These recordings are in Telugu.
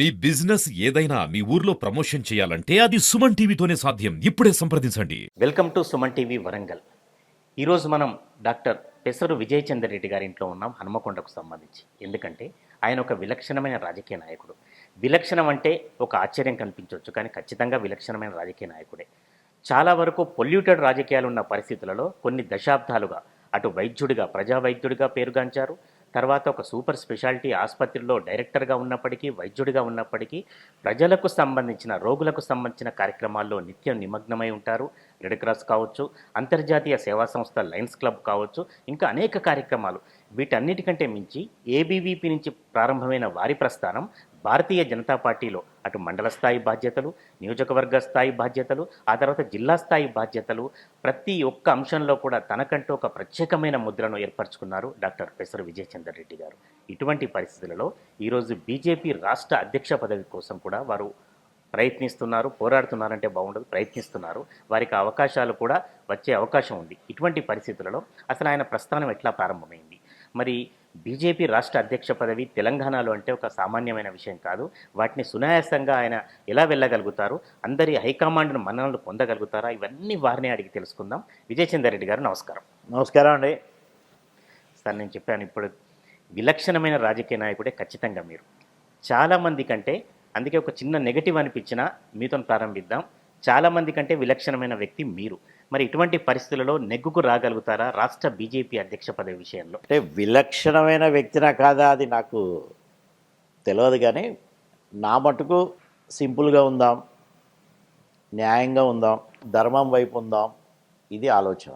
మీ బిజినెస్ ఏదైనా మీ ఊర్లో ప్రమోషన్ చేయాలంటే అది సుమన్ టీవీతోనే సాధ్యం. ఇప్పుడే సంప్రదించండి. Welcome to Suman TV Warangal. ఈరోజు మనం డాక్టర్ పెసరు విజయ్ రెడ్డి గారి ఇంట్లో ఉన్నాం హనుమకొండకు సంబంధించి. ఎందుకంటే ఆయన ఒక విలక్షణమైన రాజకీయ నాయకుడు. విలక్షణం అంటే ఒక ఆశ్చర్యం కనిపించవచ్చు కానీ ఖచ్చితంగా విలక్షణమైన రాజకీయ నాయకుడే. చాలా వరకు పొల్యూటెడ్ రాజకీయాలు ఉన్న పరిస్థితులలో కొన్ని దశాబ్దాలుగా అటు వైద్యుడిగా ప్రజా వైద్యుడిగా పేరుగాంచారు. తర్వాత ఒక సూపర్ స్పెషాలిటీ ఆసుపత్రిలో డైరెక్టర్గా ఉన్నప్పటికీ వైద్యుడిగా ఉన్నప్పటికీ ప్రజలకు సంబంధించిన రోగులకు సంబంధించిన కార్యక్రమాల్లో నిత్యం నిమగ్నమై ఉంటారు. రెడ్ క్రాస్ కావచ్చు అంతర్జాతీయ సేవా సంస్థ లయన్స్ క్లబ్ కావచ్చు ఇంకా అనేక కార్యక్రమాలు. వీటన్నిటికంటే మించి ఏబీవీపీ నుంచి ప్రారంభమైన వారి ప్రస్థానం భారతీయ జనతా పార్టీలో అటు మండల స్థాయి బాధ్యతలు నియోజకవర్గ స్థాయి బాధ్యతలు ఆ తర్వాత జిల్లా స్థాయి బాధ్యతలు ప్రతి ఒక్క అంశంలో కూడా తనకంటూ ఒక ప్రత్యేకమైన ముద్రను ఏర్పరచుకున్నారు డాక్టర్ ప్రొఫెసర్ విజయచందర్ రెడ్డి గారు. ఇటువంటి పరిస్థితులలో ఈరోజు బీజేపీ రాష్ట్ర అధ్యక్ష పదవి కోసం కూడా వారు ప్రయత్నిస్తున్నారు పోరాడుతున్నారంటే బాగుండదు ప్రయత్నిస్తున్నారు. వారికి అవకాశాలు కూడా వచ్చే అవకాశం ఉంది. ఇటువంటి పరిస్థితులలో అసలు ఆయన ప్రస్థానం ఎట్లా ప్రారంభమైంది? మరి బీజేపీ రాష్ట్ర అధ్యక్ష పదవి తెలంగాణలో అంటే ఒక సామాన్యమైన విషయం కాదు. వాటిని సునాయాసంగా ఆయన ఎలా వెళ్ళగలుగుతారు? అందరి హైకమాండ్ను మన్ననలు పొందగలుగుతారా? ఇవన్నీ వారిని అడిగి తెలుసుకుందాం. విజయచందర్ రెడ్డి గారు నమస్కారం. నమస్కారం అండి. సార్ నేను చెప్పాను ఇప్పుడు విలక్షణమైన రాజకీయ నాయకుడే ఖచ్చితంగా మీరు. చాలామంది కంటే అందుకే ఒక చిన్న నెగటివ్ అనిపించినా మీతో ప్రారంభిద్దాం. చాలామంది కంటే విలక్షణమైన వ్యక్తి మీరు. మరి ఇటువంటి పరిస్థితులలో నెగ్గుకు రాగలుగుతారా రాష్ట్ర బీజేపీ అధ్యక్ష పదవి విషయంలో? అంటే విలక్షణమైన వ్యక్తినా కాదా అది నాకు తెలియదు కానీ నా మటుకు సింపుల్గా ఉందాం న్యాయంగా ఉందాం ధర్మం వైపు ఉందాం ఇది ఆలోచన.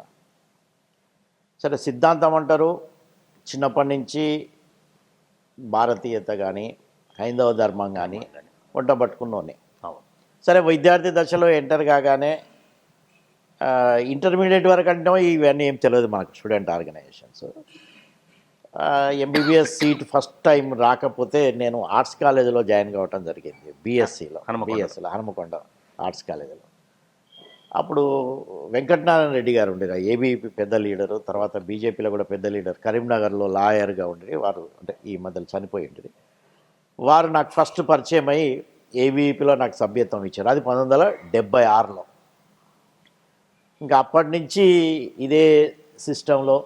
సరే సిద్ధాంతం అంటారు చిన్నప్పటి నుంచి భారతీయత కానీ హైందవ ధర్మం కానీ వంట పట్టుకున్నోనే అవును. సరే విద్యార్థి దశలో ఎంటర్ కాగానే ఇంటర్మీడియట్ వరకు అంటే ఇవన్నీ ఏం తెలియదు మనకు student organisations MBBS seat first time రాకపోతే నేను ఆర్ట్స్ కాలేజీలో జాయిన్ కావటం జరిగింది బీఎస్సీలో. బీఎస్సీలో హనుమకొండ ఆర్ట్స్ కాలేజీలో అప్పుడు వెంకటనారాయణ రెడ్డి గారు ఉండేది. ఏబీపీ పెద్ద లీడరు తర్వాత బీజేపీలో కూడా పెద్ద లీడర్. కరీంనగర్లో లాయర్గా ఉండేది. వారు అంటే ఈ మధ్యలో చనిపోయి ఉండేది. వారు నాకు ఫస్ట్ పరిచయం అయ్యి ఏబీపీలో నాకు సభ్యత్వం ఇచ్చారు. అది పంతొమ్మిది వందల డెబ్బై ఆరులో. ఇంకా అప్పటి నుంచి ఇదే సిస్టంలో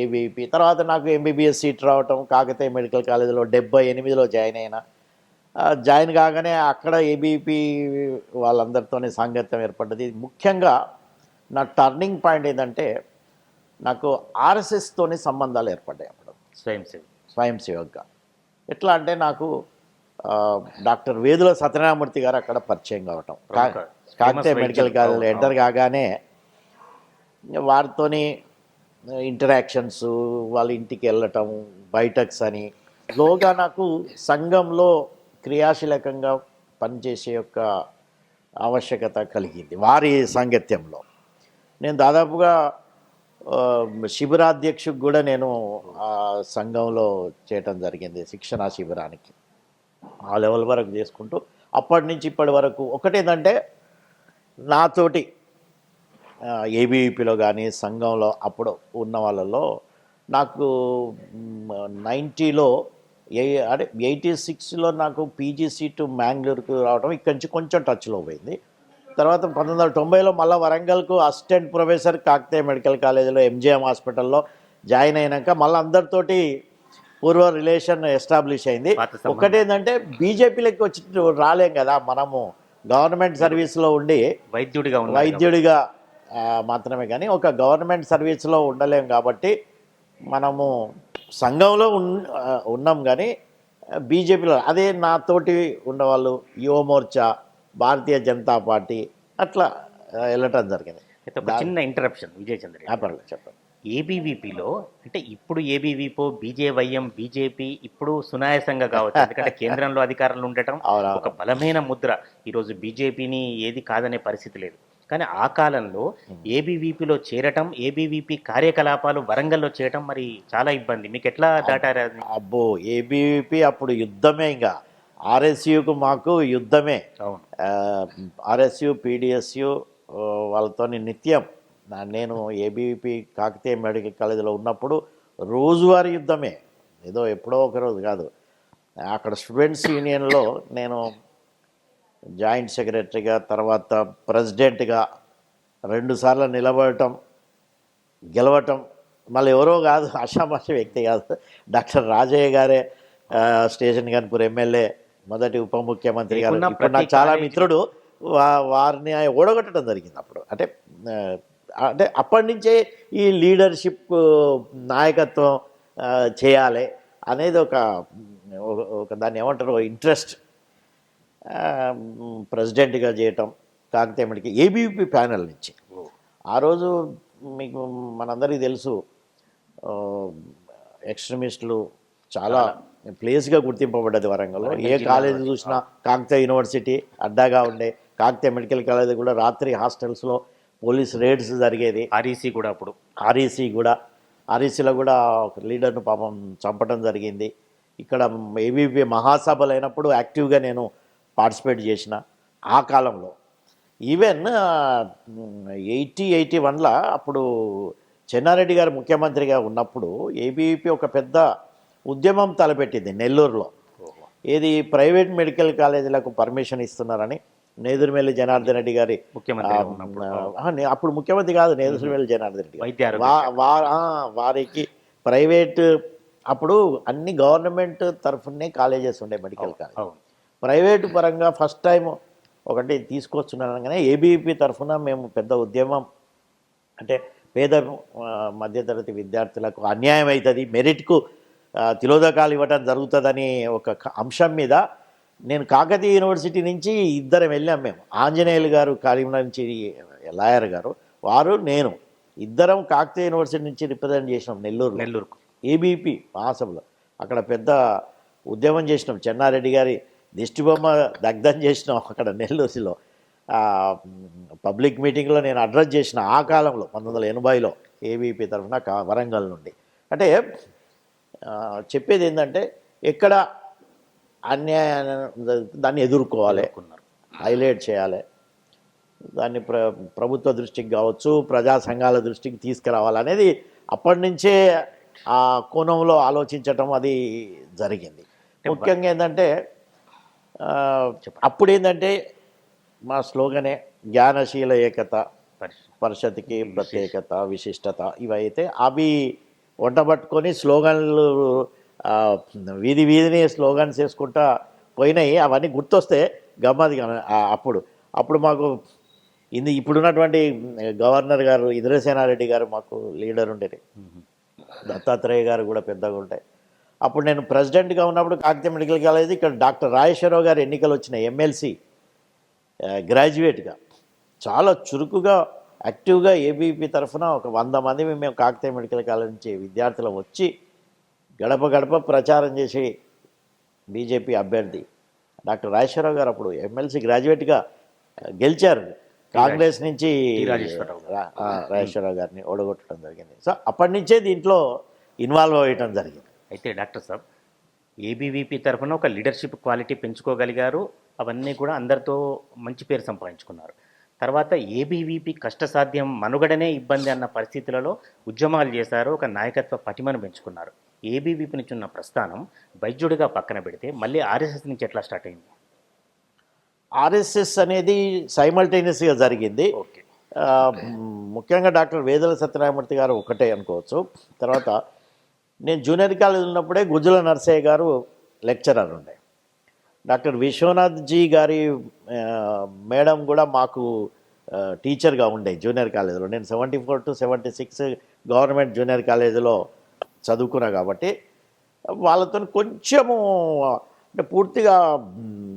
ఏబీపీ తర్వాత నాకు ఎంబీబీఎస్ సీట్ రావటం కాకతీయ మెడికల్ కాలేజీలో డెబ్బై ఎనిమిదిలో జాయిన్ అయినా. జాయిన్ కాగానే అక్కడ ఏబీపీ వాళ్ళందరితోనే సాంగత్యం ఏర్పడ్డది. ముఖ్యంగా నా టర్నింగ్ పాయింట్ ఏంటంటే నాకు ఆర్ఎస్ఎస్తోని సంబంధాలు ఏర్పడ్డాయి అప్పుడు. స్వయం సేవ స్వయం సేవక్గా ఎట్లా అంటే నాకు డాక్టర్ వేదుల సత్యనారాయణమూర్తి గారు అక్కడ పరిచయం కావటం. కాకతీయ మెడికల్ వైద్యులు. కాలేజ్ అవును, ఎంటర్ కాగానే వారితోని ఇంటరాక్షన్స్ వాళ్ళ ఇంటికి వెళ్ళటం బయటక్స్ అని లోగా నాకు సంఘంలో క్రియాశీలకంగా పనిచేసే యొక్క ఆవశ్యకత కలిగింది వారి సాంగత్యంలో. నేను దాదాపుగా ఆ, శిబిరాధ్యక్షుకు కూడా నేను ఆ సంఘంలో చేయటం జరిగింది శిక్షణా శిబిరానికి. ఆ లెవెల్ వరకు చేసుకుంటూ అప్పటి నుంచి ఇప్పటి వరకు. ఒకటేంటంటే నాతోటి ఏబీవీపీలో కానీ సంఘంలో అప్పుడు ఉన్న వాళ్ళలో నాకు నైంటీలో ఏ అంటే ఎయిటీ సిక్స్లో నాకు పీజీ సీటు మ్యాంగ్లూరుకు రావడం ఇక్కడి నుంచి కొంచెం టచ్లో పోయింది. తర్వాత పంతొమ్మిది వందల తొంభైలో మళ్ళీ వరంగల్కు అసిస్టెంట్ ప్రొఫెసర్ కాకతీయ మెడికల్ కాలేజీలో ఎంజిఎం హాస్పిటల్లో జాయిన్ అయినాక మళ్ళీ అందరితోటి పూర్వ రిలేషన్ ఎస్టాబ్లిష్ అయింది. ఒకటేంటంటే బీజేపీలోకి వచ్చి రాలేం కదా మనము. గవర్నమెంట్ సర్వీస్లో ఉండి వైద్యుడిగా వైద్యుడిగా మాత్రమే కానీ ఒక గవర్నమెంట్ సర్వీస్లో ఉండలేం కాబట్టి మనము సంఘంలో ఉన్నాం కానీ బీజేపీలో అదే నాతోటి ఉన్నవాళ్ళు యువ మోర్చా భారతీయ జనతా పార్టీ అట్లా వెళ్ళటం జరిగింది. అయితే ఒక చిన్న ఇంటరప్షన్ విజయచంద్ర చెప్పండి ఏబీవీపీలో అంటే ఇప్పుడు ఏబీవీపో బీజేవైఎం బీజేపీ ఇప్పుడు సునాయాసంగా కావచ్చు. ఎందుకంటే కేంద్రంలో అధికారంలో ఉండటం ఒక బలమైన ముద్ర. ఈరోజు బీజేపీని ఏది కాదనే పరిస్థితి లేదు. కానీ ఆ కాలంలో ఏబీవీపీలో చేరటం ఏబీవీపీ కార్యకలాపాలు వరంగల్లో చేయటం మరి చాలా ఇబ్బంది. మీకు ఎట్లా దాటారు? అబ్బో ఏబీవీపీ అప్పుడు యుద్ధమే ఇంకా. ఆర్ఎస్యుకు మాకు యుద్ధమే. అవును. ఆర్ఎస్యు పీడిఎస్యు వాళ్ళతో నిత్యం. నేను ఏబీవీపీ కాకతీయ మెడికల్ కాలేజీలో ఉన్నప్పుడు రోజువారీ యుద్ధమే. ఏదో ఎప్పుడో ఒక రోజు కాదు. అక్కడ స్టూడెంట్స్ యూనియన్లో నేను జాయింట్ సెక్రటరీగా తర్వాత ప్రెసిడెంట్గా రెండుసార్లు నిలబడటం గెలవటం మళ్ళీ ఎవరో కాదు ఆషామాష వ్యక్తి కాదు. డాక్టర్ రాజయ్య గారే స్టేషన్ గన్పూర్ ఎమ్మెల్యే మొదటి ఉప ముఖ్యమంత్రి గారు. ఇప్పుడు నాకు చాలా మిత్రుడు వా- వారిని ఓడగొట్టడం జరిగింది అప్పుడు. అంటే అంటే అప్పటి నుంచే ఈ లీడర్షిప్ నాయకత్వం చేయాలి అనేది ఒక ఒక- ఒక దాన్ని ఏమంటారు ఇంట్రెస్ట్ ప్రెసిడెంట్గా చేయటం కాకతీయమడికి ఏబీపీ ప్యానెల్ నుంచి. ఆ రోజు మీకు మనందరికీ తెలుసు ఎక్స్ట్రీమిస్టులు చాలా ప్లేస్గా గుర్తింపబడ్డది వరంగల్లో. ఏ కాలేజీ చూసినా కాకతీయ యూనివర్సిటీ అడ్డాగా ఉండే కాకతీయ మెడికల్ కాలేజ్ కూడా రాత్రి హాస్టల్స్లో పోలీస్ రేడ్స్ జరిగేది. ఆర్ఈసీ కూడా అప్పుడు. ఆర్ఈసీ కూడా. ఆర్ఈసీలో కూడా ఒక లీడర్ను పాపం చంపడం జరిగింది. ఇక్కడ ఏబీపీ మహాసభలు అయినప్పుడు యాక్టివ్గా నేను పార్టిసిపేట్ చేసిన ఆ కాలంలో. ఈవెన్ ఎయిటీ ఎయిటీ వన్లో అప్పుడు చెన్నారెడ్డి గారు ముఖ్యమంత్రిగా ఉన్నప్పుడు ఏబీవీపీ ఒక పెద్ద ఉద్యమం తలపెట్టింది నెల్లూరులో. ఏది ప్రైవేట్ మెడికల్ కాలేజీలకు పర్మిషన్ ఇస్తున్నారని నేదురుమెల్లి జనార్దన్ రెడ్డి గారి ముఖ్యమంత్రి అప్పుడు ముఖ్యమంత్రి కాదు నేదురుమెల్లి జనార్దన్ రెడ్డి వారికి ప్రైవేట్ అప్పుడు అన్ని గవర్నమెంట్ తరఫునే కాలేజెస్ ఉండే మెడికల్ కాలేజ్ ప్రైవేటు పరంగా ఫస్ట్ టైం ఒకటి తీసుకొచ్చున్నానగానే ఏబీపీ తరఫున మేము పెద్ద ఉద్యమం అంటే పేద మధ్యతరగతి విద్యార్థులకు అన్యాయం అవుతుంది మెరిట్కు తిలోదకాలు ఇవ్వటం జరుగుతుందని ఒక అంశం మీద నేను కాకతీయ యూనివర్సిటీ నుంచి ఇద్దరం వెళ్ళాం మేము. ఆంజనేయులు గారు కరీంనగర్ నుంచి లాయర్ గారు వారు నేను ఇద్దరం కాకతీయ యూనివర్సిటీ నుంచి రిప్రజెంట్ చేసినాం నెల్లూరు నెల్లూరుకు. ఏబీపీ మహాసభలో. అక్కడ పెద్ద ఉద్యమం చేసినాం. చెన్నారెడ్డి గారి దిష్టిబొమ్మ దగ్ధం చేసినాం అక్కడ నెల్లూరులో పబ్లిక్ మీటింగ్లో నేను అడ్రస్ చేసిన ఆ కాలంలో పంతొమ్మిది వందల ఎనభైలో ఏబీపీ తరఫున వరంగల్ నుండి. అంటే చెప్పేది ఏంటంటే ఎక్కడ అన్యాయం దాన్ని ఎదుర్కోవాలి అనుకున్నారు హైలైట్ చేయాలి. దాన్ని ప్ర ప్రభుత్వ దృష్టికి కావచ్చు ప్రజా సంఘాల దృష్టికి తీసుకురావాలనేది అప్పటి నుంచే ఆ కోణంలో ఆలోచించటం అది జరిగింది. ముఖ్యంగా ఏంటంటే అప్పుడు ఏంటంటే మా స్లోగనే జ్ఞానశీల ఏకత పరిషత్కి ప్రత్యేకత విశిష్టత ఇవైతే అవి వంటబట్టుకొని స్లోగన్లు వీధి వీధిని స్లోగన్స్ వేసుకుంటా పోయినాయి. అవన్నీ గుర్తొస్తే గమ్మది అప్పుడు. అప్పుడు మాకు ఇది ఇప్పుడున్నటువంటి గవర్నర్ గారు ఇంద్రసేనారెడ్డి గారు మాకు లీడర్ ఉండేది. దత్తాత్రేయ గారు కూడా పెద్దగా ఉంటాయి అప్పుడు నేను ప్రెసిడెంట్గా ఉన్నప్పుడు కాకతీయ మెడికల్ కాలేజ్ ఇక్కడ డాక్టర్ రాజేశ్వరరావు గారు ఎన్నికలు వచ్చిన ఎమ్మెల్సీ గ్రాడ్యుయేట్గా. చాలా చురుకుగా యాక్టివ్గా ఏబీపీ తరఫున ఒక వంద మంది మేము కాకతీయ మెడికల్ కాలేజ్ నుంచి విద్యార్థులు వచ్చి గడప గడప ప్రచారం చేసి బీజేపీ అభ్యర్థి డాక్టర్ రాజేశ్వరరావు గారు అప్పుడు ఎమ్మెల్సీ గ్రాడ్యుయేట్గా గెలిచారు. కాంగ్రెస్ నుంచి. రాజేశ్వరరావు గారిని ఓడగొట్టడం జరిగింది. సో అప్పటి నుంచే దీంట్లో ఇన్వాల్వ్ అయ్యటం జరిగింది. అయితే డాక్టర్ సాబ్ ఏబీవీపీ తరఫున ఒక లీడర్షిప్ క్వాలిటీ పెంచుకోగలిగారు. అవన్నీ కూడా అందరితో మంచి పేరు సంపాదించుకున్నారు. తర్వాత ఏబీవీపీ కష్టసాధ్యం మనుగడనే ఇబ్బంది అన్న పరిస్థితులలో ఉద్యమాలు చేశారు. ఒక నాయకత్వ పటిమను పెంచుకున్నారు. ఏబీవీపీ నుంచి ఉన్న ప్రస్థానం వైద్యుడిగా పక్కన పెడితే మళ్ళీ ఆర్ఎస్ఎస్ నుంచి ఎట్లా స్టార్ట్ అయింది? ఆర్ఎస్ఎస్ అనేది సైమల్టేనియస్గా జరిగింది. ఓకే. ముఖ్యంగా డాక్టర్ వేదల సత్యనారాయణమూర్తి గారు ఒకటే అనుకోవచ్చు. తర్వాత నేను జూనియర్ కాలేజ్ ఉన్నప్పుడే గుజ్జుల నర్సయ్య గారు లెక్చరర్ ఉండే. డాక్టర్ విశ్వనాథ్ జీ గారి మేడం కూడా మాకు టీచర్గా ఉండే జూనియర్ కాలేజీలో. నేను seventy four to seventy six government junior కాలేజీలో చదువుకున్నా కాబట్టి వాళ్ళతో కొంచెము అంటే పూర్తిగా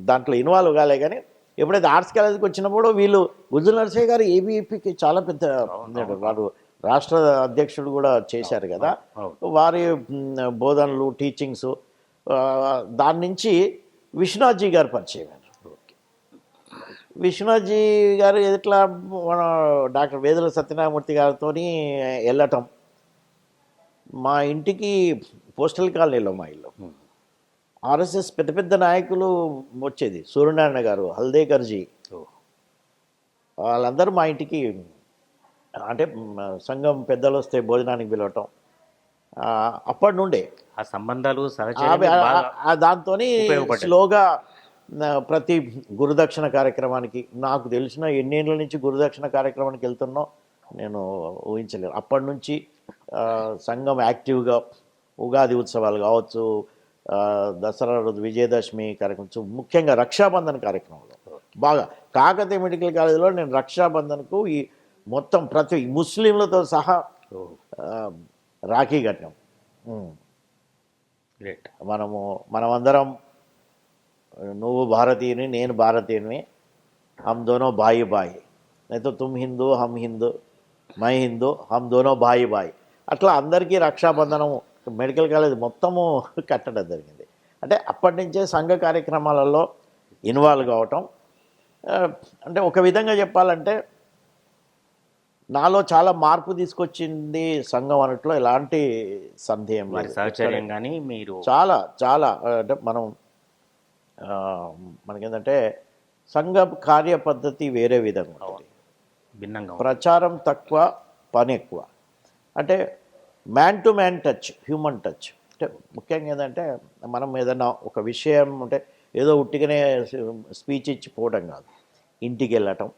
దాంట్లో ఇన్వాల్వ్ కాలే కానీ ఎప్పుడైతే ఆర్ట్స్ కాలేజీకి వచ్చినప్పుడు వీళ్ళు గుజ్జుల నరసయ్య గారు ఏబీపీకి చాలా పెద్ద. వారు రాష్ట్ర అధ్యక్షుడు కూడా చేశారు కదా. వారి బోధనలు టీచింగ్స్ దాని నుంచి విశ్వనాథ్జీ గారు పరిచయం. విశ్వనాథ్జీ గారు ఎట్లా మన డాక్టర్ వేదుల సత్యనారాయణమూర్తి గారితో వెళ్ళటం మా ఇంటికి పోస్టల్ కాలనీలో మా ఇల్లు ఆర్ఎస్ఎస్ పెద్ద పెద్ద నాయకులు వచ్చేది సూర్యనారాయణ గారు హల్దేకర్జీ. వాళ్ళందరూ మా ఇంటికి అంటే సంఘం పెద్దలు వస్తే భోజనానికి పిలవటం. అప్పటి నుండే ఆ సంబంధాలు ఉపయోగపడ్డది. స్లోగా ప్రతి గురుదక్షిణ కార్యక్రమానికి నాకు తెలిసిన ఎన్నేళ్ళ నుంచి గురుదక్షిణ కార్యక్రమానికి వెళ్తున్నో నేను ఊహించలేను. అప్పటి నుంచి సంఘం యాక్టివ్గా ఉగాది ఉత్సవాలు కావచ్చు దసరా రోజు విజయదశమి కార్యక్రమం ముఖ్యంగా రక్షాబంధన్ కార్యక్రమంలో. బాగా కాకతీయ మెడికల్ కాలేజీలో నేను రక్షాబంధన్కు ఈ మొత్తం ప్రతి ముస్లింలతో సహా రాఖీ కట్టాం. ఉమ్. గ్రేట్ మనము మనమందరం నువ్వు భారతీయుని నేను భారతీయుని హమ్ దోనో బాయి బాయి. అయితే తుమ్ హిందూ హమ్ హిందూ మై హిందూ హమ్ దోనో బాయి బాయి. అట్లా అందరికీ రక్షాబంధనం మెడికల్ కాలేజ్ మొత్తము కట్టడం జరిగింది. అంటే అప్పటి నుంచే సంఘ కార్యక్రమాలలో ఇన్వాల్వ్ కావటం అంటే ఒక విధంగా చెప్పాలంటే నాలో చాలా మార్పు తీసుకొచ్చింది సంఘం అనట్లో ఎలాంటి సందేహం. సహచర్యం కానీ మీరు చాలా చాలా అంటే మనం మనకేంటంటే సంఘ కార్య పద్ధతి వేరే విధంగా భిన్నంగా. ప్రచారం తక్కువ పని ఎక్కువ. అంటే man to man touch human touch అంటే ముఖ్యంగా ఏంటంటే మనం ఏదైనా ఒక విషయం అంటే ఏదో ఉట్టిగానే స్పీచ్ ఇచ్చి పోవడం కాదు. ఇంటికి వెళ్ళటం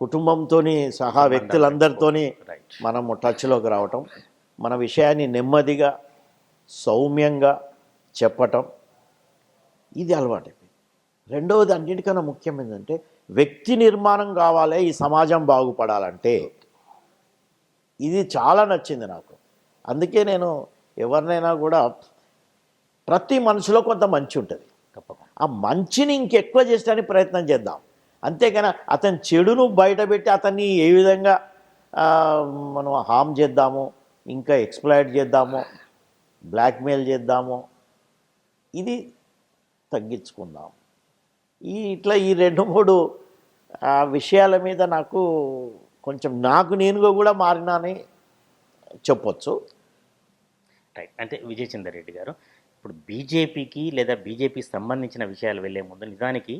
కుటుంబంతోని సహా వ్యక్తులందరితోని మనము టచ్లోకి రావటం మన విషయాన్ని నెమ్మదిగా సౌమ్యంగా చెప్పటం ఇది అలవాటు రెండవది అన్నిటికన్నా ముఖ్యం ఏంటంటే వ్యక్తి నిర్మాణం కావాలి ఈ సమాజం బాగుపడాలంటే. ఇది చాలా నచ్చింది నాకు. అందుకే నేను ఎవరినైనా కూడా ప్రతి మనిషిలో కొంత మంచి ఉంటుంది. ఆ మంచిని ఇంకెక్కువ చేసడానికి ప్రయత్నం చేద్దాం. అంతేకాని అతని చెడును బయటపెట్టి అతన్ని ఏ విధంగా మనం హామ్ చేద్దాము ఇంకా ఎక్స్ప్లాయిట్ చేద్దాము బ్లాక్మెయిల్ చేద్దాము ఇది తగ్గించుకుందాం. ఈ ఇట్లా ఈ రెండు మూడు విషయాల మీద నాకు కొంచెం నాకు నేనుగా కూడా మారినాని చెప్పొచ్చు. రైట్ అంటే విజయచందర్ రెడ్డి గారు ఇప్పుడు బీజేపీకి లేదా బీజేపీ సంబంధించిన విషయాలు వెళ్ళే ముందు నిజానికి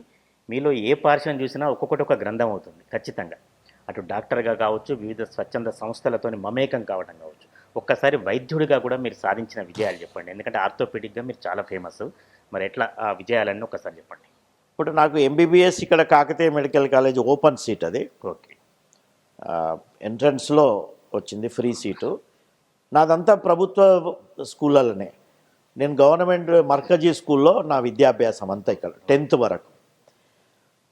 మీలో ఏ పార్శ్వం చూసినా ఒక్కొక్కటి ఒక గ్రంథం అవుతుంది ఖచ్చితంగా. అటు డాక్టర్గా కావచ్చు వివిధ స్వచ్ఛంద సంస్థలతోని మమేకం కావడం కావచ్చు. ఒక్కసారి వైద్యుడిగా కూడా మీరు సాధించిన విజయాలు చెప్పండి. ఎందుకంటే ఆర్థోపెడిక్గా మీరు చాలా ఫేమస్. మరి ఎట్లా ఆ విజయాలన్నీ ఒకసారి చెప్పండి. ఇప్పుడు నాకు ఎంబీబీఎస్ ఇక్కడ Kakatiya medical college open seat అది. ఓకే. ఎంట్రన్స్లో వచ్చింది ఫ్రీ సీటు. నాదంతా ప్రభుత్వ స్కూళ్ళలోనే. నేను గవర్నమెంట్ మర్కజీ స్కూల్లో నా విద్యాభ్యాసం అంతా ఇక్కడ టెన్త్ వరకు.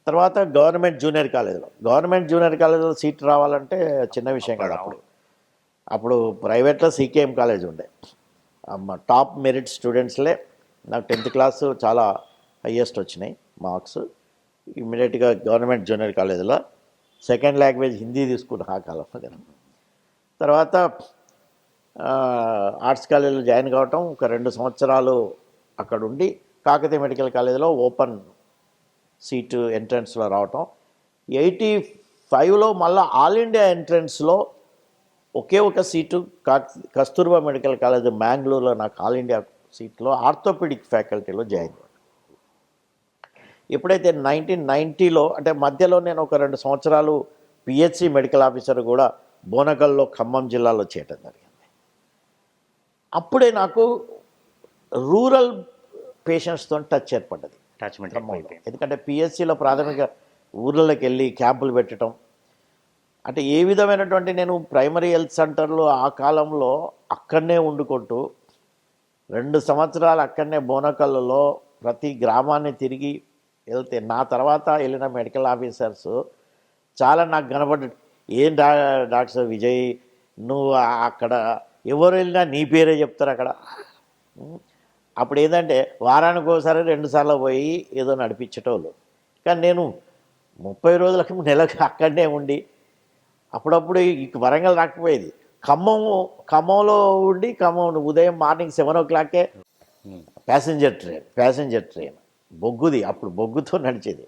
తర్వాత గవర్నమెంట్ జూనియర్ కాలేజీలో. గవర్నమెంట్ జూనియర్ కాలేజీలో సీట్ రావాలంటే చిన్న విషయం కాదు అప్పుడు. అప్పుడు ప్రైవేట్లో సీకేఎం కాలేజ్ ఉండే. టాప్ మెరిట్ స్టూడెంట్స్లే. నాకు టెన్త్ క్లాస్ చాలా హయ్యెస్ట్ వచ్చినాయి మార్క్స్. ఇమ్మీడియట్గా గవర్నమెంట్ జూనియర్ కాలేజీలో. సెకండ్ లాంగ్వేజ్ హిందీ తీసుకున్న ఆ కాలంలో నేను. తర్వాత ఆర్ట్స్ కాలేజీలో జాయిన్ కావటం ఒక రెండు సంవత్సరాలు అక్కడ ఉండి కాకతీయ మెడికల్ కాలేజీలో ఓపెన్ సీటు ఎంట్రన్స్లో రావటం. ఎయిటీ ఫైవ్లో మళ్ళీ ఆల్ ఇండియా ఎంట్రన్స్లో ఒకే ఒక సీటు కా- కస్తూర్బా మెడికల్ కాలేజ్ మ్యాంగ్లూర్లో నాకు ఆల్ ఇండియా సీట్లో ఆర్థోపెడిక్ ఫ్యాకల్టీలో జాయిన్ ఎప్పుడైతే నైన్టీన్ నైంటీలో అంటే మధ్యలో నేను ఒక రెండు సంవత్సరాలు పిహెచ్సి మెడికల్ ఆఫీసర్ కూడా బోనగల్లో ఖమ్మం జిల్లాలో చేయటం జరిగింది. అప్పుడే నాకు రూరల్ పేషెంట్స్తో టచ్ ఏర్పడ్డది. అటాచ్మెంట్ ఎందుకంటే పిఎస్సిలో ప్రాథమిక ఊర్లలోకి వెళ్ళి క్యాంపులు పెట్టడం. అంటే ఏ విధమైనటువంటి నేను ప్రైమరీ హెల్త్ సెంటర్లో ఆ కాలంలో అక్కడనే వండుకుంటూ రెండు సంవత్సరాలు అక్కడనే బోనకల్లులో ప్రతి గ్రామాన్ని తిరిగి వెళ్తే నా తర్వాత వెళ్ళిన మెడికల్ ఆఫీసర్స్ చాలా నాకు కనబడ్డ ఏం డా డాక్టర్ విజయ్? నువ్వు అక్కడ ఎవరు వెళ్ళినా నీ పేరే చెప్తారు అక్కడ. అప్పుడు ఏంటంటే వారానికి ఒకసారి రెండు సార్లు పోయి ఏదో నడిపించేటోళ్ళు. కానీ నేను ముప్పై రోజులకు నెలకు అక్కడనే ఉండి అప్పుడప్పుడు ఈ వరంగల్ రాకపోయేది. ఖమ్మం ఖమ్మంలో ఉండి ఖమ్మం ఉదయం మార్నింగ్ సెవెన్ ఓ క్లాకే ప్యాసింజర్ ట్రైన్ ప్యాసింజర్ ట్రైన్. బొగ్గుది అప్పుడు బొగ్గుతో నడిచేది.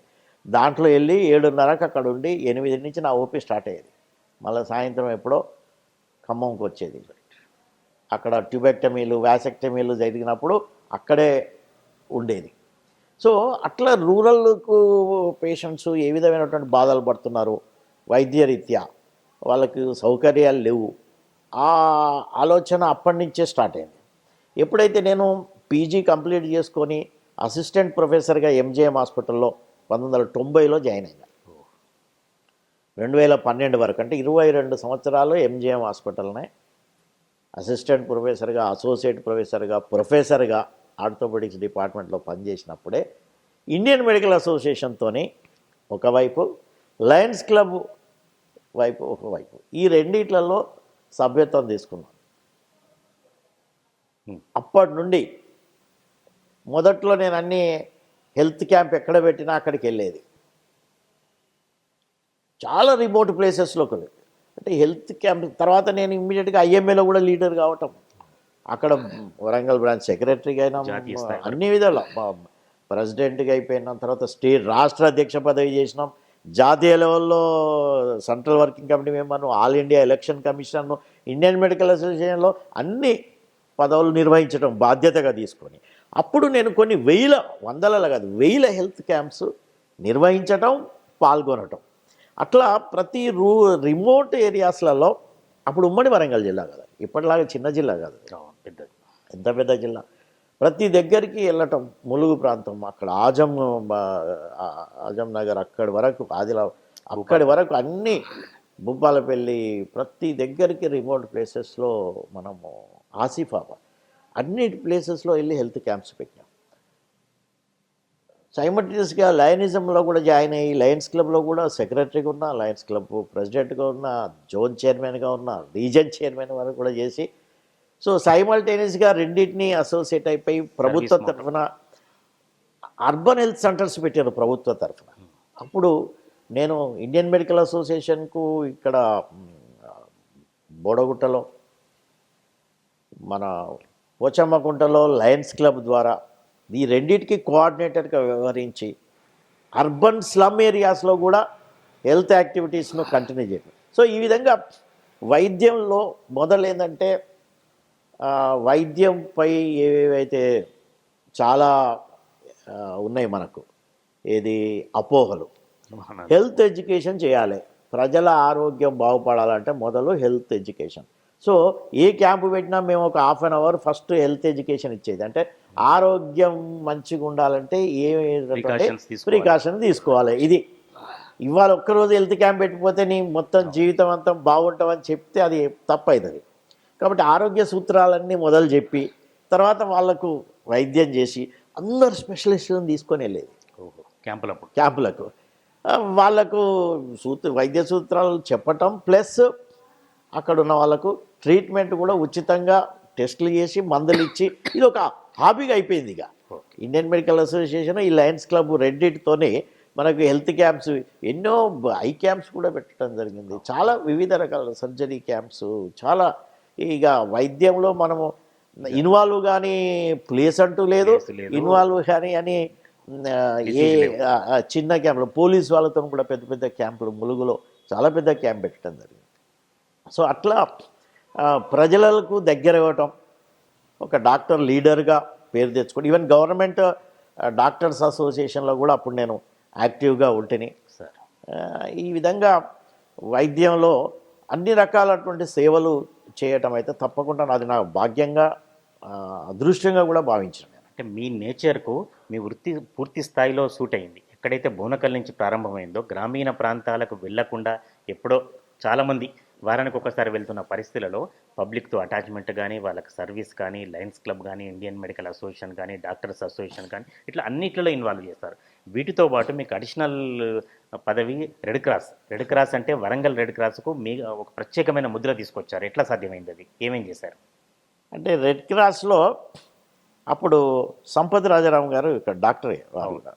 దాంట్లో వెళ్ళి ఏడున్నరకు అక్కడ ఉండి ఎనిమిది నుంచి నా ఓపీ స్టార్ట్ అయ్యేది. మళ్ళీ సాయంత్రం ఎప్పుడో ఖమ్మంకి వచ్చేది. అక్కడ ట్యూబెక్టమీలు వ్యాసెక్టమీలు జరిగినప్పుడు అక్కడే ఉండేది. సో అట్లా రూరల్కు పేషెంట్స్ ఏ విధమైనటువంటి బాధలు పడుతున్నారు? వైద్యరీత్యా వాళ్ళకు సౌకర్యాలు లేవు. ఆ ఆలోచన అప్పటి నుంచే స్టార్ట్ అయింది. ఎప్పుడైతే నేను పీజీ కంప్లీట్ చేసుకొని అసిస్టెంట్ ప్రొఫెసర్గా ఎంజేఎం హాస్పిటల్లో పంతొమ్మిది వందల తొంభైలో జాయిన్ అయినా. రెండు వేల పన్నెండు వరకు అంటే ఇరవై రెండు సంవత్సరాలు ఎంజేఎం హాస్పిటల్నే అసిస్టెంట్ ప్రొఫెసర్గా అసోసియేట్ ప్రొఫెసర్గా ప్రొఫెసర్గా ఆర్థోపెడిక్స్ డిపార్ట్మెంట్లో పనిచేసినప్పుడే ఇండియన్ మెడికల్ అసోసియేషన్తోని ఒకవైపు లయన్స్ క్లబ్ వైపు ఒకవైపు ఈ రెండిట్లలో సభ్యత్వం తీసుకున్నాం. అప్పటి నుండి మొదట్లో నేను అన్ని హెల్త్ క్యాంప్ ఎక్కడ పెట్టినా అక్కడికి వెళ్ళేది. చాలా రిమోట్ ప్లేసెస్లోకి అంటే హెల్త్ క్యాంప్ తర్వాత నేను ఇమ్మీడియట్గా ఐఎంఏలో కూడా లీడర్ కావటం. అక్కడ వరంగల్ బ్రాంచ్ సెక్రటరీగా అయినా అన్ని విధాలు. ప్రెసిడెంట్గా అయిపోయినాం తర్వాత స్టేట్ రాష్ట్ర అధ్యక్ష పదవి చేసినాం. జాతీయ లెవెల్లో సెంట్రల్ వర్కింగ్ కమిటీ మెంబర్ను ఆల్ ఇండియా ఎలక్షన్ కమిషన్ను ఇండియన్ మెడికల్ అసోసియేషన్లో అన్ని పదవులు నిర్వహించడం బాధ్యతగా తీసుకొని అప్పుడు నేను కొన్ని వేల వందల కాదు వేల హెల్త్ క్యాంప్స్ నిర్వహించటం పాల్గొనటం. అట్లా ప్రతి రూ రిమోట్ ఏరియాస్లలో అప్పుడు ఉమ్మడి వరంగల్ జిల్లా కదా. ఇప్పటిలాగా చిన్న జిల్లా కాదు. పెద్దది ఎంత పెద్ద జిల్లా? ప్రతి దగ్గరికి వెళ్ళటం ములుగు ప్రాంతం అక్కడ ఆజం ఆజం నగర్ అక్కడి వరకు ఆదిలా అక్కడి వరకు అన్ని భూపాలపల్లి ప్రతి దగ్గరికి రిమోట్ ప్లేసెస్లో మనము ఆసిఫాబాద్ అన్ని ప్లేసెస్లో వెళ్ళి హెల్త్ క్యాంప్స్ పెట్టాం సైమల్టేనియస్గా లయనిజంలో కూడా జాయిన్ అయ్యి లయన్స్ క్లబ్లో కూడా సెక్రటరీగా ఉన్నా లయన్స్ క్లబ్ ప్రెసిడెంట్గా ఉన్నా జోన్ చైర్మన్గా ఉన్నా రీజన్ చైర్మన్ వరకు కూడా చేసి సో సైమల్టేనియస్గా రెండింటిని అసోసియేట్ అయిపోయి ప్రభుత్వ. తరఫున అర్బన్ హెల్త్ సెంటర్స్ పెట్టారు ప్రభుత్వ తరఫున అప్పుడు నేను ఇండియన్ మెడికల్ అసోసియేషన్కు ఇక్కడ బోడగుట్టలో మన పోచమ్మకుంటలో లయన్స్ క్లబ్ ద్వారా ఈ రెండింటికి కోఆర్డినేటర్గా వ్యవహరించి అర్బన్ స్లమ్ ఏరియాస్లో కూడా హెల్త్ యాక్టివిటీస్ను కంటిన్యూ చేయడం సో ఈ విధంగా వైద్యంలో మొదలైందంటే వైద్యంపై ఏవేవైతే చాలా ఉన్నాయి మనకు ఏది అపోహలు. హెల్త్ ఎడ్యుకేషన్ చేయాలి. ప్రజల ఆరోగ్యం బాగుపడాలంటే మొదలు హెల్త్ ఎడ్యుకేషన్ సో ఏ క్యాంపు పెట్టినా మేము ఒక half an hour first health education ఇచ్చేది. అంటే ఆరోగ్యం మంచిగా ఉండాలంటే ఏ. ప్రికాషన్ తీసుకోవాలి. ఇది ఇవాళ ఒక్కరోజు హెల్త్ క్యాంప్ పెట్టిపోతే నీ మొత్తం జీవితం అంతా బాగుంటామని చెప్తే అది తప్పవుతుంది కాబట్టి ఆరోగ్య సూత్రాలన్నీ మొదలు చెప్పి తర్వాత వాళ్ళకు వైద్యం చేసి అందరు స్పెషలిస్టులను తీసుకొని వెళ్ళేది. క్యాంపులకు. ఆ, వాళ్ళకు సూత్ర వైద్య సూత్రాలు చెప్పటం ప్లస్ అక్కడ ఉన్న వాళ్ళకు ట్రీట్మెంట్ కూడా ఉచితంగా టెస్టులు చేసి మందులు ఇచ్చి ఇది ఒక హాబీగా అయిపోయింది ఇక. ఇండియన్ మెడికల్ అసోసియేషన్ ఈ లయన్స్ క్లబ్ రెండింటితోనే మనకు హెల్త్ క్యాంప్స్ ఎన్నో ఐ క్యాంప్స్ కూడా పెట్టడం జరిగింది. చాలా వివిధ రకాల సర్జరీ క్యాంప్స్ చాలా ఇక వైద్యంలో మనము ఇన్వాల్వ్ కానీ ప్లేస్ అంటూ లేదు. ఇన్వాల్వ్ కానీ అని ఏ చిన్న క్యాంపులు పోలీస్ వాళ్ళతో కూడా పెద్ద పెద్ద క్యాంపులు ములుగులో చాలా పెద్ద క్యాంప్ పెట్టడం జరిగింది. సో అట్లా ప్రజలకు దగ్గర ఇవ్వటం ఒక డాక్టర్ లీడర్గా పేరు తెచ్చుకోండి ఈవెన్ గవర్నమెంట్ డాక్టర్స్ అసోసియేషన్లో కూడా అప్పుడు నేను యాక్టివ్గా ఉంటిని. ఈ విధంగా వైద్యంలో అన్ని రకాలటువంటి సేవలు చేయటం అయితే తప్పకుండా నాది నా భాగ్యంగా అదృష్టంగా కూడా భావించాను అంటే మీ నేచర్కు మీ వృత్తి పూర్తి స్థాయిలో సూట్ అయింది. ఎక్కడైతే బోనకల్ నుంచి ప్రారంభమైందో గ్రామీణ ప్రాంతాలకు వెళ్ళకుండా ఎప్పుడో చాలామంది వారానికి ఒకసారి వెళ్తున్న పరిస్థితులలో పబ్లిక్తో అటాచ్మెంట్ కానీ వాళ్ళకి సర్వీస్ కానీ లయన్స్ క్లబ్ కానీ ఇండియన్ మెడికల్ అసోసియేషన్ కానీ డాక్టర్స్ అసోసియేషన్ కానీ ఇట్లా అన్నిట్లలో ఇన్వాల్వ్ చేస్తారు. వీటితో పాటు మీకు అడిషనల్ పదవి రెడ్ క్రాస్. రెడ్ క్రాస్ అంటే వరంగల్ రెడ్ క్రాస్కు మీ ఒక ప్రత్యేకమైన ముద్ర తీసుకొచ్చారు. ఎట్లా సాధ్యమైంది అది? ఏమేం చేశారు? అంటే రెడ్ క్రాస్లో అప్పుడు సంపత్ రాజారాం గారు ఇక్కడ డాక్టరే.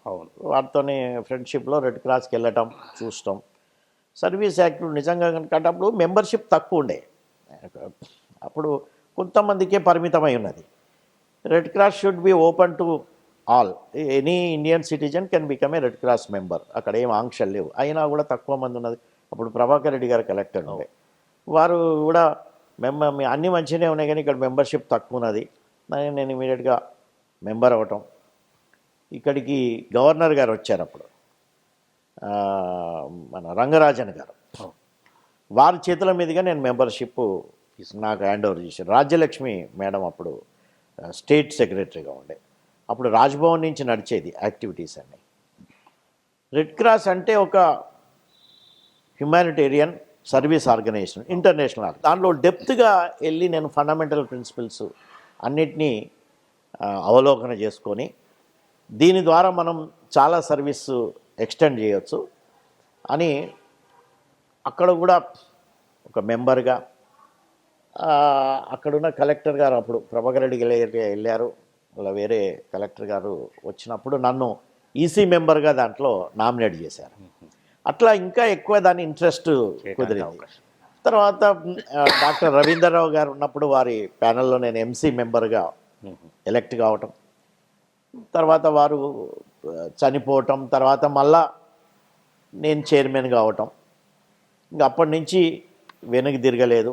అవును వారితోని ఫ్రెండ్షిప్లో రెడ్ క్రాస్కి వెళ్ళటం చూస్తాం సర్వీస్ యాక్టివ్ నిజంగా కనుక అప్పుడు మెంబర్షిప్ తక్కువ ఉండే. అప్పుడు కొంతమందికే పరిమితమై ఉన్నది. Red cross should be open to all any Indian citizen can become a red cross member అక్కడ ఏం ఆంక్షలు లేవు. అయినా కూడా తక్కువ మంది ఉన్నది. అప్పుడు ప్రభాకర్ రెడ్డి గారు కలెక్టర్ ఉండే. వారు కూడా మెంబర్ అన్ని మంచిగానే ఉన్నాయి కానీ ఇక్కడ మెంబర్షిప్ తక్కువ ఉన్నది. నేను- ఇమీడియట్గా మెంబర్ అవ్వటం ఇక్కడికి గవర్నర్ గారు వచ్చారు అప్పుడు. మన రంగరాజన్ గారు. వారి చేతుల మీదుగా నేను మెంబర్షిప్ నాకు హ్యాండ్ ఓవర్ చేశారు. రాజ్యలక్ష్మి మేడం అప్పుడు స్టేట్ సెక్రటరీగా ఉండే. అప్పుడు రాజ్భవన్ నుంచి నడిచేది యాక్టివిటీస్ అన్నీ. రెడ్ క్రాస్ అంటే ఒక హ్యుమానిటేరియన్ సర్వీస్ ఆర్గనైజేషన్ ఇంటర్నేషనల్ దాంట్లో డెప్త్గా వెళ్ళి నేను ఫండమెంటల్ ప్రిన్సిపల్స్ అన్నిటినీ అవలోకన చేసుకొని దీని ద్వారా మనం చాలా సర్వీస్ ఎక్స్టెండ్ చేయొచ్చు అని అక్కడ కూడా ఒక మెంబర్గా అక్కడున్న కలెక్టర్ గారు అప్పుడు ప్రభాకర్ రెడ్డి వెళ్ళారు. అలా వేరే కలెక్టర్ గారు వచ్చినప్పుడు నన్ను ఈసీ మెంబర్గా దాంట్లో నామినేట్ చేశారు. అట్లా ఇంకా ఎక్కువ దాని ఇంట్రెస్ట్ కుదిరింది. తర్వాత డాక్టర్ రవీంద్రరావు గారు ఉన్నప్పుడు వారి ప్యానెల్లో నేను ఎంసీ మెంబర్గా ఎలక్ట్ కావటం. తర్వాత వారు చనిపోవటం తర్వాత మళ్ళా నేను చైర్మన్ కావటం. ఇంకా అప్పటి నుంచి వెనక్కి తిరగలేదు.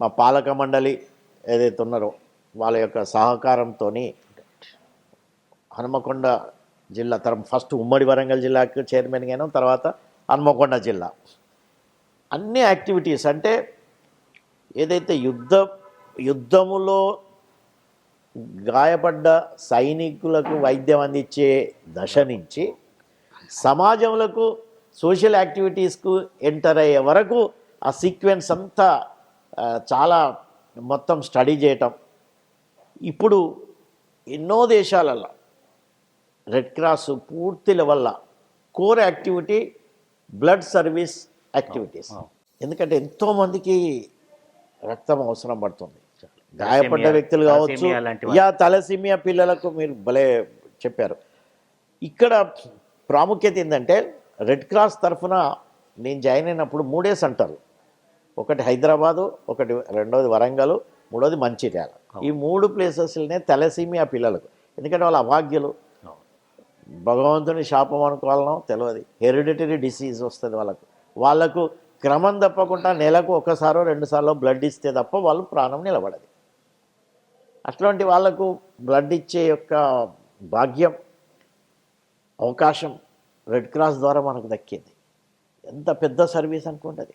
మా పాలక మండలి ఏదైతే ఉన్నారో వాళ్ళ యొక్క సహకారంతో హనుమకొండ జిల్లా తరం ఫస్ట్ ఉమ్మడి వరంగల్ జిల్లాకు చైర్మన్ గాను తర్వాత హనుమకొండ జిల్లా. అన్ని యాక్టివిటీస్ అంటే ఏదైతే యుద్ధ యుద్ధములో గాయపడ్డ సైనికులకు వైద్యం అందించే దశ నుంచి సమాజంలోకి సోషల్ యాక్టివిటీస్కు ఎంటర్ అయ్యే వరకు ఆ సీక్వెన్స్ అంతా చాలా మొత్తం స్టడీ చేయటం. ఇప్పుడు ఎన్నో దేశాలలో రెడ్ క్రాస్ పూర్తి లెవెల్ల core activity blood service activities. ఎందుకంటే ఎంతోమందికి రక్తం అవసరం పడుతుంది. గాయపడ్డ వ్యక్తులు కావచ్చు. యా తలసీమియా పిల్లలకు మీరు భలే చెప్పారు. ఇక్కడ ప్రాముఖ్యత ఏంటంటే రెడ్ క్రాస్ తరఫున నేను జాయిన్ అయినప్పుడు మూడే సెంటర్లు. ఒకటి హైదరాబాదు ఒకటి రెండోది వరంగల్ మూడోది మంచిర్యాల. ఈ మూడు ప్లేసెస్లనే తలసీమియా పిల్లలకు. ఎందుకంటే వాళ్ళ అభాగ్యులు. భగవంతుని శాపం అనుకోవాలనో తెలియదు హెరిడిటరీ డిసీజ్ వస్తుంది వాళ్ళకు. వాళ్ళకు క్రమం తప్పకుండా నెలకు ఒకసారో రెండుసార్లు బ్లడ్ ఇస్తే తప్ప వాళ్ళు ప్రాణం నిలబడదు. అట్లాంటి వాళ్ళకు బ్లడ్ ఇచ్చే యొక్క భాగ్యం అవకాశం రెడ్ క్రాస్ ద్వారా మనకు దక్కింది. ఎంత పెద్ద సర్వీస్ అనుకుంటుంది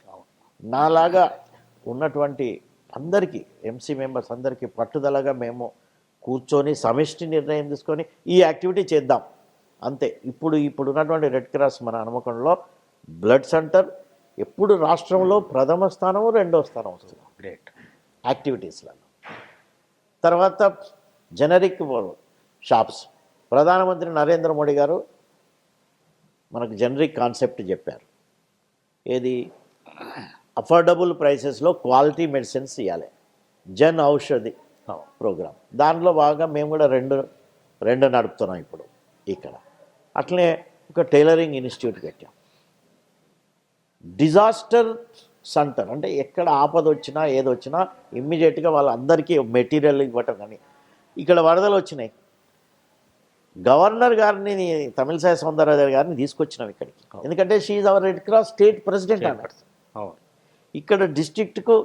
నాలాగా ఉన్నటువంటి అందరికీ ఎంసీ మెంబర్స్ అందరికీ పట్టుదలగా మేము కూర్చొని సమిష్టి నిర్ణయం తీసుకొని ఈ యాక్టివిటీ చేద్దాం. అంతే. ఇప్పుడు ఇప్పుడు ఉన్నటువంటి రెడ్ క్రాస్ మన హనుమకొండలో బ్లడ్ సెంటర్ ఎప్పుడు రాష్ట్రంలో ప్రథమ స్థానము రెండో స్థానం వస్తుంది గ్రేట్ యాక్టివిటీస్లలో తర్వాత జనరిక్ షాప్స్. ప్రధానమంత్రి నరేంద్ర మోడీ గారు మనకు జనరిక్ కాన్సెప్ట్ చెప్పారు. ఏది? అఫోర్డబుల్ ప్రైసెస్లో క్వాలిటీ మెడిసిన్స్ ఇవ్వాలి జన్ ఔషధి ప్రోగ్రామ్. దానిలో బాగా మేము కూడా రెండు రెండు నడుపుతున్నాం ఇప్పుడు ఇక్కడ. అట్లనే ఒక టైలరింగ్ ఇన్స్టిట్యూట్ పెట్టాం డిజాస్టర్ సెంటర్ అంటే ఎక్కడ ఆపద వచ్చినా ఏది వచ్చినా ఇమ్మీడియట్గా వాళ్ళందరికీ మెటీరియల్ ఇవ్వటం కానీ ఇక్కడ వరదలు వచ్చినాయి. గవర్నర్ గారిని తమిళసాయి సౌందరరాజన్ గారిని తీసుకొచ్చినాం ఇక్కడికి. ఎందుకంటే she our red cross state president అవును. ఇక్కడ డిస్ట్రిక్ట్కు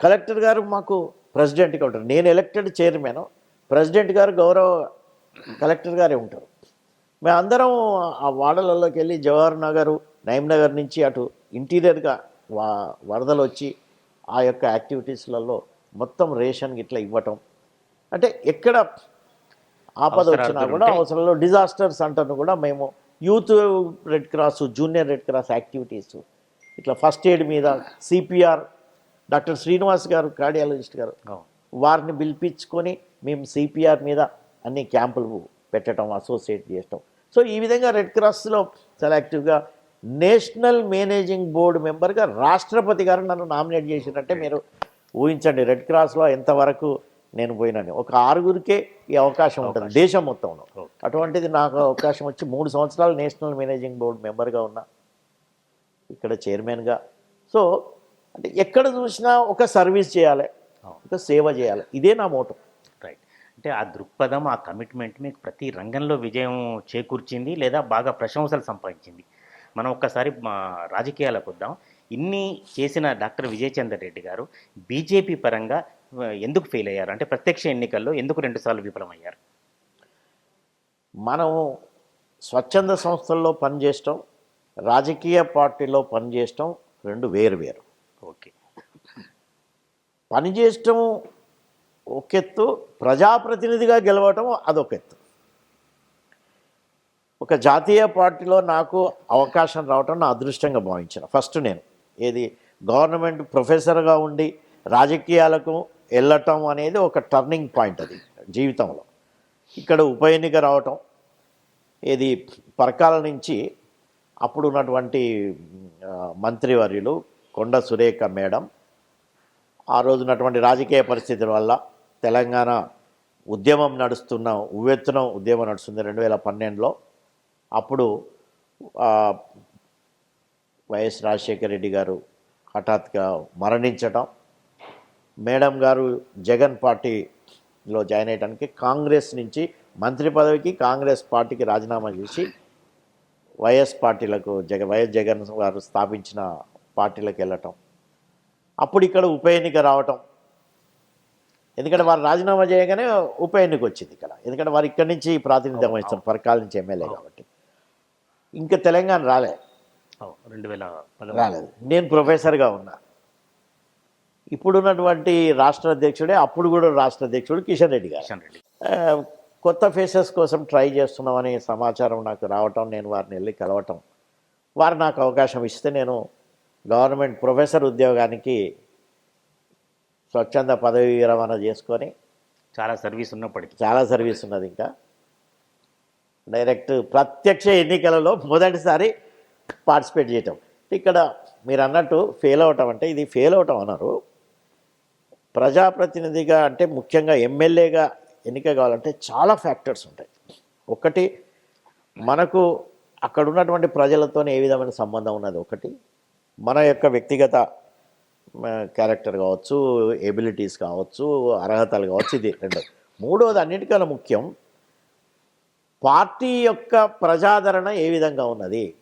కలెక్టర్ గారు మాకు ప్రెసిడెంట్గా ఉంటారు. నేను ఎలక్టెడ్ చైర్మన్ ప్రెసిడెంట్ గారు గౌరవ కలెక్టర్ గారే ఉంటారు. మేమందరం ఆ వాడలలోకి వెళ్ళి జవహర్ నగర్ నయం నగర్ నుంచి అటు ఇంటీరియర్గా వరదలు వచ్చి ఆ యొక్క యాక్టివిటీస్లలో మొత్తం రేషన్ ఇట్లా ఇవ్వటం. అంటే ఎక్కడ ఆపద వచ్చినా కూడా అవసరంలో డిజాస్టర్ సెంటర్ను కూడా మేము youth red cross junior red cross activities ఇట్లా ఫస్ట్ ఎయిడ్ మీద సిపిఆర్ డాక్టర్ శ్రీనివాస్ గారు కార్డియాలజిస్ట్ గారు వారిని పిలిపించుకొని మేము సిపిఆర్ మీద అన్ని క్యాంపులు పెట్టడం అసోసియేట్ చేయటం సో ఈ విధంగా రెడ్ క్రాస్లో చాలా యాక్టివ్గా నేషనల్ మేనేజింగ్ బోర్డు మెంబర్గా రాష్ట్రపతి గారు నన్ను నామినేట్ చేసినట్టే మీరు ఊహించండి. రెడ్ క్రాస్లో ఎంతవరకు నేను పోయినని. ఒక ఆరుగురికే ఈ అవకాశం ఉంటుంది దేశం మొత్తంలో. అటువంటిది నాకు అవకాశం వచ్చి మూడు సంవత్సరాలు నేషనల్ మేనేజింగ్ బోర్డు మెంబర్గా ఉన్నా ఇక్కడ చైర్మన్గా. సో అంటే ఎక్కడ చూసినా ఒక సర్వీస్ చేయాలి. ఒక సేవ చేయాలి. ఇదే నా మోటో. రైట్. అంటే ఆ దృక్పథం ఆ కమిట్మెంట్ మీకు ప్రతి రంగంలో విజయం చేకూర్చింది లేదా బాగా ప్రశంసలు సంపాదించింది. మనం ఒక్కసారి మా రాజకీయాలకు వద్దాం. ఇన్ని చేసిన డాక్టర్ విజయచంద్ర రెడ్డి గారు బీజేపీ పరంగా ఎందుకు ఫెయిల్ అయ్యారు? అంటే ప్రత్యక్ష ఎన్నికల్లో ఎందుకు రెండుసార్లు విఫలమయ్యారు? మనం స్వచ్ఛంద సంస్థల్లో పనిచేయటం రాజకీయ పార్టీలో పనిచేయటం రెండు వేరు వేరు. ఓకే. పని చేయటం ఒక ఎత్తు ప్రజాప్రతినిధిగా గెలవటం అదొక ఎత్తు. ఒక జాతీయ పార్టీలో నాకు అవకాశం రావటం నా అదృష్టంగా భావించిన. ఫస్ట్ నేను ఏది గవర్నమెంట్ ప్రొఫెసర్గా ఉండి రాజకీయాలకు వెళ్ళటం అనేది ఒక టర్నింగ్ పాయింట్ అది జీవితంలో. ఇక్కడ ఉప ఎన్నిక రావటం ఏది పరకాల నుంచి అప్పుడు ఉన్నటువంటి మంత్రివర్యులు కొండ సురేఖ మేడం ఆ రోజు ఉన్నటువంటి రాజకీయ పరిస్థితుల వల్ల తెలంగాణ ఉద్యమం నడుస్తున్న ఉవ్వెత్తున ఉద్యమం నడుస్తుంది రెండు వేల పన్నెండులో. అప్పుడు వైఎస్ రాజశేఖర రెడ్డి గారు హఠాత్తుగా మరణించటం. మేడం గారు జగన్ పార్టీలో జాయిన్ అయ్యడానికి కాంగ్రెస్ నుంచి మంత్రి పదవికి కాంగ్రెస్ పార్టీకి రాజీనామా చేసి వైఎస్ పార్టీలకు జగ వైఎస్ జగన్ గారు స్థాపించిన పార్టీలకు వెళ్ళటం. అప్పుడు ఇక్కడ ఉప ఎన్నిక రావటం. ఎందుకంటే వారు రాజీనామా చేయగానే ఉప ఎన్నిక వచ్చింది ఇక్కడ. ఎందుకంటే వారు ఇక్కడి నుంచి ప్రాతినిధ్యం వహిస్తారు పరకాల నుంచి ఎమ్మెల్యే కాబట్టి. ఇంకా తెలంగాణ రాలే. రెండు వేల రాలేదు. నేను ప్రొఫెసర్గా ఉన్నా. ఇప్పుడున్నటువంటి రాష్ట్ర అధ్యక్షుడే అప్పుడు కూడా రాష్ట్ర అధ్యక్షుడు కిషన్ రెడ్డి గారు. కిషన్ రెడ్డి. కొత్త ఫేసెస్ కోసం ట్రై చేస్తున్నామని సమాచారం నాకు రావటం నేను వారిని వెళ్ళి కలవటం వారు నాకు అవకాశం ఇస్తే నేను గవర్నమెంట్ ప్రొఫెసర్ ఉద్యోగానికి స్వచ్ఛంద పదవి విరమణ చేసుకొని చాలా సర్వీస్ ఉన్నప్పటికీ. చాలా సర్వీస్ ఉన్నది ఇంకా. డైరెక్ట్ ప్రత్యక్ష ఎన్నికలలో మొదటిసారి పార్టిసిపేట్ చేయటం. ఇక్కడ మీరు అన్నట్టు ఫెయిల్ అవటం అంటే ఇది ఫెయిల్ అవటం అన్నారు. ప్రజాప్రతినిధిగా అంటే ముఖ్యంగా ఎమ్మెల్యేగా ఎన్నిక కావాలంటే చాలా ఫ్యాక్టర్స్ ఉంటాయి. ఒకటి మనకు అక్కడ ఉన్నటువంటి ప్రజలతో ఏ విధమైన సంబంధం ఉన్నది ఒకటి. మన యొక్క వ్యక్తిగత క్యారెక్టర్ కావచ్చు ఎబిలిటీస్ కావచ్చు అర్హతలు కావచ్చు ఇది రెండు. మూడవది అన్నిటికన్నా ముఖ్యం పార్టీ యొక్క ప్రజాదరణ ఏ విధంగా ఉన్నది?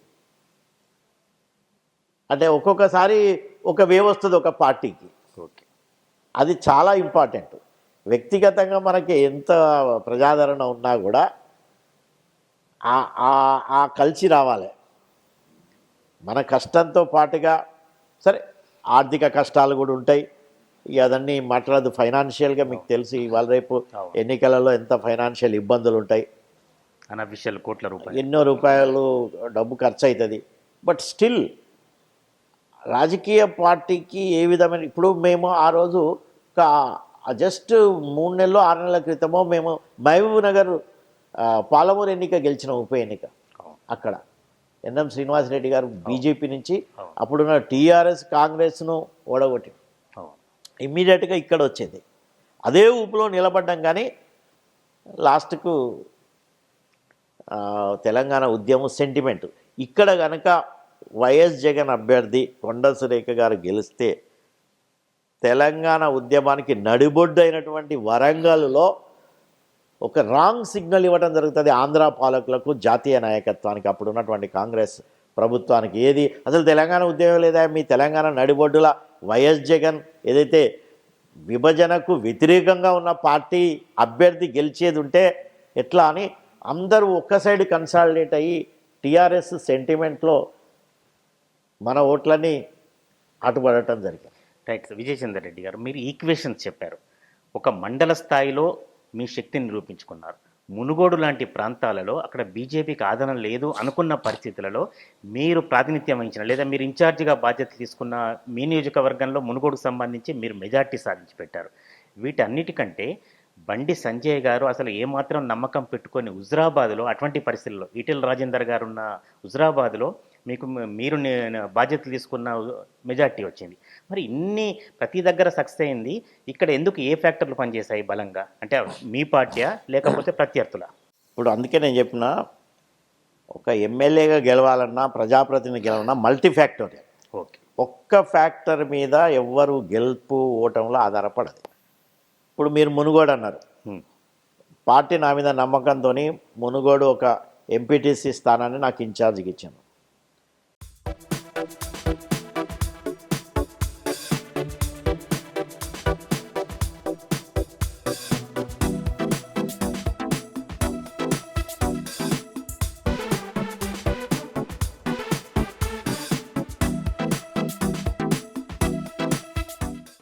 అంటే ఒక్కొక్కసారి ఒక వేవ్ వస్తుంది ఒక పార్టీకి. ఓకే. అది చాలా ఇంపార్టెంట్. వ్యక్తిగతంగా మనకి ఎంత ప్రజాదరణ ఉన్నా కూడా ఆ- కలిసి రావాలి. మన కష్టంతో పాటుగా సరే ఆర్థిక కష్టాలు కూడా ఉంటాయి. ఇక అదన్నీ మాట్లాడదు. ఫైనాన్షియల్గా మీకు తెలిసి ఇవాళ రేపు. ఎన్నికలలో ఎంత ఫైనాన్షియల్ ఇబ్బందులు ఉంటాయి. అనఫిషియల్ కోట్ల రూపాయలు ఎన్నో రూపాయలు డబ్బు ఖర్చు అవుతుంది బట్ స్టిల్ రాజకీయ పార్టీకి ఏ విధమైన ఇప్పుడు మేము ఆ రోజు జస్ట్ మూడు నెలలు ఆరు నెలల క్రితమో మేము మహబూబ్ నగర్ పాలమూరు ఎన్నిక గెలిచిన ఉప ఎన్నిక. అక్కడ ఎన్ఎం శ్రీనివాసరెడ్డి గారు బీజేపీ నుంచి. అప్పుడున్న టీఆర్ఎస్ కాంగ్రెస్ను ఓడగొట్టి. ఇమ్మీడియట్గా ఇక్కడ వచ్చింది అదే ఊపులో నిలబడ్డం కానీ లాస్ట్కు తెలంగాణ ఉద్యమం సెంటిమెంట్ ఇక్కడ కనుక వైఎస్ జగన్ అభ్యర్థి కొండ సురేఖ గారు గెలిస్తే తెలంగాణ ఉద్యమానికి నడిబొడ్డు అయినటువంటి వరంగల్లో ఒక రాంగ్ సిగ్నల్ ఇవ్వడం జరుగుతుంది ఆంధ్ర పాలకులకు జాతీయ నాయకత్వానికి. అప్పుడు ఉన్నటువంటి కాంగ్రెస్ ప్రభుత్వానికి ఏది? అసలు తెలంగాణ ఉద్యమం లేదా? మీ తెలంగాణ నడిబొడ్డుల వైఎస్ జగన్ ఏదైతే విభజనకు వ్యతిరేకంగా ఉన్న పార్టీ అభ్యర్థి గెలిచేది ఉంటే ఎట్లా అని అందరూ ఒక్క సైడ్ కన్సాలిడేట్ అయ్యి టీఆర్ఎస్ సెంటిమెంట్లో మన ఓట్లని అటుపడటం జరిగింది. రైట్ సార్ విజయచందర్ రెడ్డి గారు మీరు ఈక్వేషన్స్ చెప్పారు. ఒక మండల స్థాయిలో మీ శక్తిని నిరూపించుకున్నారు. మునుగోడు లాంటి ప్రాంతాలలో అక్కడ బీజేపీకి ఆదరణ లేదు అనుకున్న పరిస్థితులలో మీరు ప్రాతినిధ్యం వహించిన లేదా మీరు ఇన్ఛార్జిగా బాధ్యత తీసుకున్న మీ నియోజకవర్గంలో మునుగోడుకు సంబంధించి మీరు మెజార్టీ సాధించి పెట్టారు వీటన్నిటికంటే బండి సంజయ్ గారు అసలు ఏమాత్రం నమ్మకం పెట్టుకొని హుజరాబాద్లో అటువంటి పరిస్థితుల్లో ఈటెల రాజేందర్ గారు ఉన్న హుజరాబాద్లో మీకు మీరు బాధ్యతలు తీసుకున్న మెజార్టీ వచ్చింది. మరి ఇన్ని ప్రతి దగ్గర సక్సెస్ అయింది ఇక్కడ ఎందుకు ఏ ఫ్యాక్టర్లు పనిచేశాయి బలంగా? అంటే మీ పార్టీయా లేకపోతే ప్రత్యర్థుల? ఇప్పుడు అందుకే నేను చెప్పిన ఒక ఎమ్మెల్యేగా గెలవాలన్నా ప్రజాప్రతినిధి గెలవాలన్నా మల్టీ ఫ్యాక్టోరియల్ ఓకే. ఒక్క ఫ్యాక్టర్ మీద ఎవ్వరు గెలుపు ఓటంలో ఆధారపడదు. ఇప్పుడు మీరు మునుగోడు అన్నారు. పార్టీ నా మీద నమ్మకంతో మునుగోడు ఒక ఎంపీటీసీ స్థానాన్ని నాకు ఇన్ఛార్జ్కి ఇచ్చాను.